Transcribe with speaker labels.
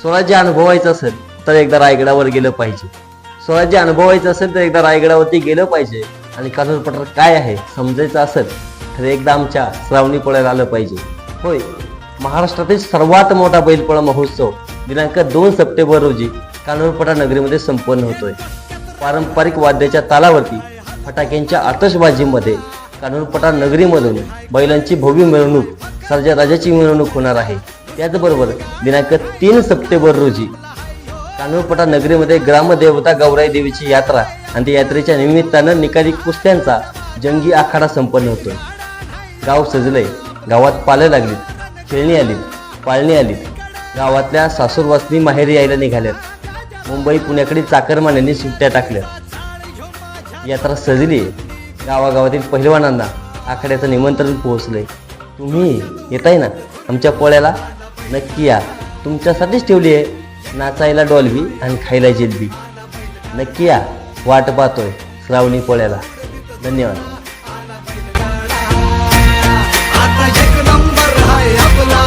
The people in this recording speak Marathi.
Speaker 1: स्वराज्य अनुभवायचं असेल तर एकदा रायगडावर गेलं पाहिजे. स्वराज्य अनुभवायचं असेल तर एकदा रायगडावरती गेलं पाहिजे. आणि कानूर पठार काय आहे समजायचं असेल तर एकदा आमच्या श्रावणी पोळ्याला आलं पाहिजे. होय. महाराष्ट्रातील सर्वात मोठा बैलपोळा महोत्सव दिनांक दोन सप्टेंबर रोजी कानूरपटा नगरीमध्ये संपन्न होतोय. पारंपरिक वाद्याच्या तालावरती फटाक्यांच्या आतषबाजीमध्ये कानूरपटा नगरीमधून बैलांची भव्य मिरवणूक सर्जा राजाची मिरवणूक होणार आहे. त्याचबरोबर दिनांक तीन सप्टेंबर रोजी कानूरपटा नगरीमध्ये ग्रामदेवता गौराई देवीची यात्रा आणि त्या यात्रेच्या निमित्तानं निकाली कुस्त्यांचा जंगी आखाडा संपन्न होतोय. गाव सजलंय गावात पालं लागलीत खेळणी आलीत पाळणी आलीत. गावातल्या सासूरवासनी माहेरी यायला निघाल्यात. मुंबई पुण्याकडे चाकरमान्यांनी सुट्ट्या टाकल्या यात्रा सजली गावागावातील पहिलवानांना आखाड्याचं निमंत्रण पोहोचलंय. तुम्ही येताय ना? आमच्या पोळ्याला नक्की या. तुमच्यासाठीच ठेवली आहे. नाचायला डॉलबी आणि खायला जिलबी. नक्की या. वाट पाहतोय. श्रावणी पोळ्याला. धन्यवाद.